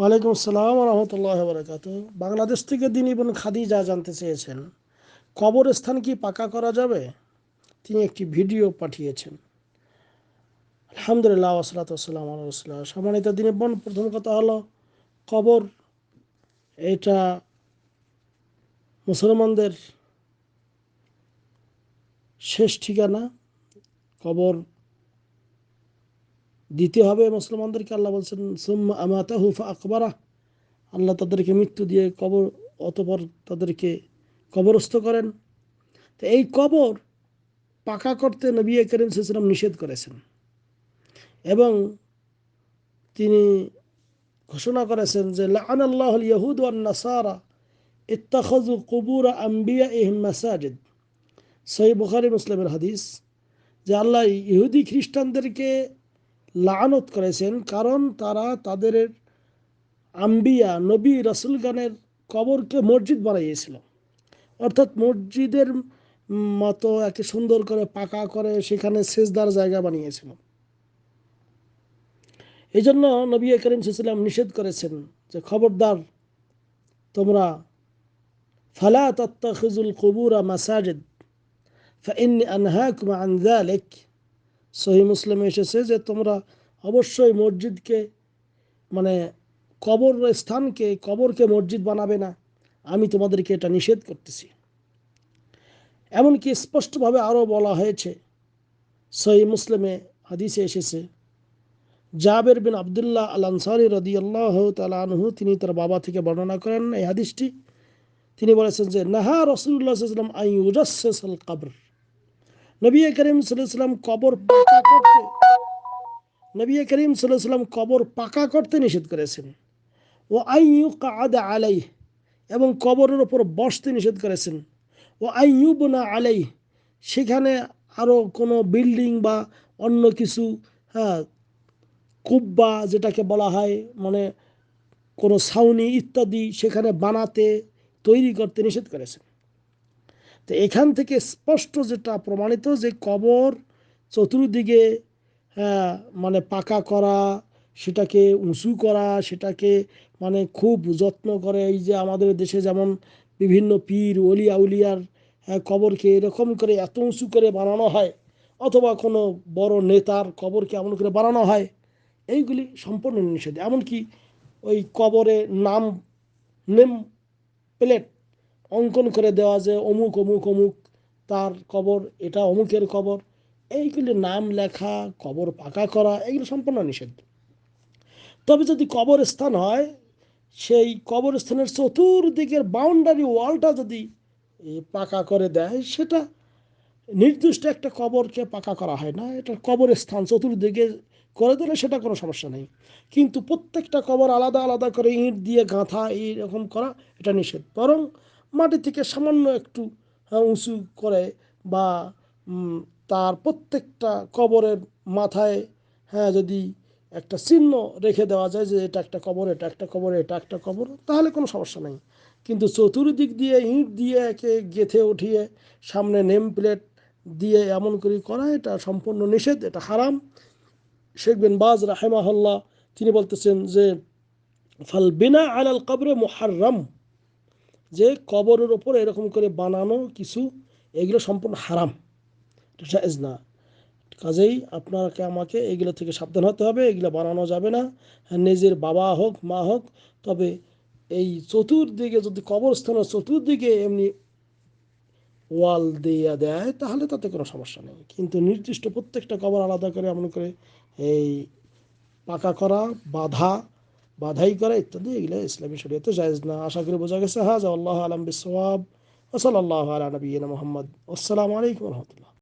ওয়ালাইকুম আসসালাম রহমতুল্লাহ বরকাত বাংলাদেশ থেকে দিন ইবন খাদিজা জানতে চেয়েছেন, কবরস্থান কি পাকা করা যাবে? তিনি একটি ভিডিও পাঠিয়েছেন। আলহামদুলিল্লাহ ওসলাত আসসালাম আল্লাহ সম্মানিত দিনে বোন প্রথম কথা হলো, কবর, এটা মুসলমানদের শেষ ঠিকানা। কবর দিতে হবে মুসলমানদেরকে, আল্লাহ বলছেন, সুম্মা আমাতা হুফা আকবরা আল্লাহ তাদেরকে মৃত্যু দিয়ে কবর, অতপর তাদেরকে কবরস্থ করেন। তো এই কবর পাকা করতে নবী করিম সাল্লাম নিষেধ করেছেন এবং তিনি ঘোষণা করেছেন যে লান আল্লাহ ওয়ান নাসারা ইত্তাখাজু কুবুরা আম্বিয়া ইহিম মাসাজিদ। সহি বুখারি মুসলিমের হাদিস, যে আল্লাহ ইহুদি খ্রিস্টানদেরকে লানত করেছেন, কারণ তারা তাদের আম্বিয়া, নবী গানের কবরকে মসজিদ বানাইয়েছিল অর্থাৎ মসজিদের মতো একে সুন্দর করে পাকা করে সেখানে সেজদার জায়গা বানিয়েছিল। এই জন্য নবী করিম সাল্লাম নিষেধ করেছেন যে, খবরদার, তোমরা, ফালা তত্তাখিজুল কবুরা মাসাজিদ ফাইন আনহাকুম আন যালিক। সহি মুসলিমে এসেছে যে তোমরা অবশ্যই মসজিদকে মানে কবর স্থানকে, কবরকে মসজিদ বানাবে না। আমি তোমাদেরকে এটা নিষেধ করতেছি। এমনকি স্পষ্টভাবে আরও বলা হয়েছে, সহি মুসলিমে হাদিসে এসেছে, জাবের বিন আবদুল্লাহ আল আনসারি রদি আল্লাহ তালহু তিনি তার বাবা থেকে বর্ণনা করেন এই হাদিসটি। তিনি বলেছেন যে, নাহা রসুল্লাহ আই উজাসেল কাবর নবী করিম সাল্লাম কবর পাকা করতে, নবী করিম সাল্লাম কবর পাকা করতে নিষেধ করেছেন। ও আইয়ু কাদা আলাই এবং কবরের ওপর বসতে নিষেধ করেছেন। ও আইয়ুবনা আলাই সেখানে আরও কোনো বিল্ডিং বা অন্য কিছু হ্যাঁ কুব্বা যেটাকে বলা হয় মানে কোনো ছাউনি ইত্যাদি সেখানে বানাতে, তৈরি করতে নিষেধ করেছেন। তো এখান থেকে স্পষ্ট যেটা প্রমাণিত যে কবর চতুর্দিকে হ্যাঁ মানে পাকা করা, সেটাকে উঁচু করা, সেটাকে মানে খুব যত্ন করে এই যে আমাদের দেশে যেমন বিভিন্ন পীর অলিয়া উলিয়ার হ্যাঁ কবরকে এরকম করে এত উঁচু করে বানানো হয়, অথবা কোনো বড় নেতার কবরকে এমন করে বানানো হয়, এইগুলি সম্পূর্ণ নিষেধ। এমনকি ওই কবরে নাম, নেম, প্লেট অঙ্কন করে দেওয়া যে অমুক অমুক অমুক তার কবর, এটা অমুকের কবর। এইগুলি নাম লেখা, কবর পাকা করা এইগুলো সম্পূর্ণ নিষেধ তবে যদি কবর স্থান হয়, সেই কবরস্থানের চতুর্দিকের বাউন্ডারি ওয়ালটা যদি পাকা করে দেয়, সেটা নির্দিষ্ট একটা কবরকে পাকা করা হয় না। এটা কবরের স্থান চতুর্দিকে করে দিলে সেটা কোনো সমস্যা নেই। কিন্তু প্রত্যেকটা কবর আলাদা আলাদা করে ইঁট দিয়ে গাঁথা, এইরকম করা, এটা নিষেধ বরং মাটি থেকে সামান্য একটু হ্যাঁ, উঁচু করে বা তার প্রত্যেকটা কবরের মাথায় হ্যাঁ যদি একটা চিহ্ন রেখে দেওয়া যায় যে এটা একটা কবর এটা একটা কবর এটা একটা কবর তাহলে কোনো সমস্যা নেই। কিন্তু চতুর্দিক দিয়ে ইঁট দিয়ে একে গেথে উঠিয়ে সামনে নেম প্লেট দিয়ে এমন করে করা এটা সম্পূর্ণ নিষেধ এটা হারাম। শেখ বিন বাজ রাহেমাহল্লা তিনি বলতেছেন যে ফাল বিনা আলাল কবরে মোহার্রাম। যে কবরের ওপর এরকম করে বানানো কিছু, এগুলো সম্পূর্ণ হারাম। না। কাজেই আপনাকে, আমাকে এগুলো থেকে সাবধান হতে হবে, এগুলো বানানো যাবে না। নিজের বাবা হোক, মা হোক, তবে এই চতুর্দিকে যদি কবরস্থানের চতুর্দিকে এমনি ওয়াল দিয়ে দেয়, তাহলে তাতে কোনো সমস্যা নেই। কিন্তু নির্দিষ্ট প্রত্যেকটা কবর আলাদা করে এমন করে এই পাকা করা, বাধা বাধাই করা ইত্যাদি, এগুলো ইসলামী শরীয়তে জায়জ না। আশা করি বোঝা গেছে হাজ। আল্লাহ আলম বিসওয়াব ওসল আল্লাহ আলা নবীন মোহাম্মদ। আসসালামু আলাইকুম রহমতুল্লাহ।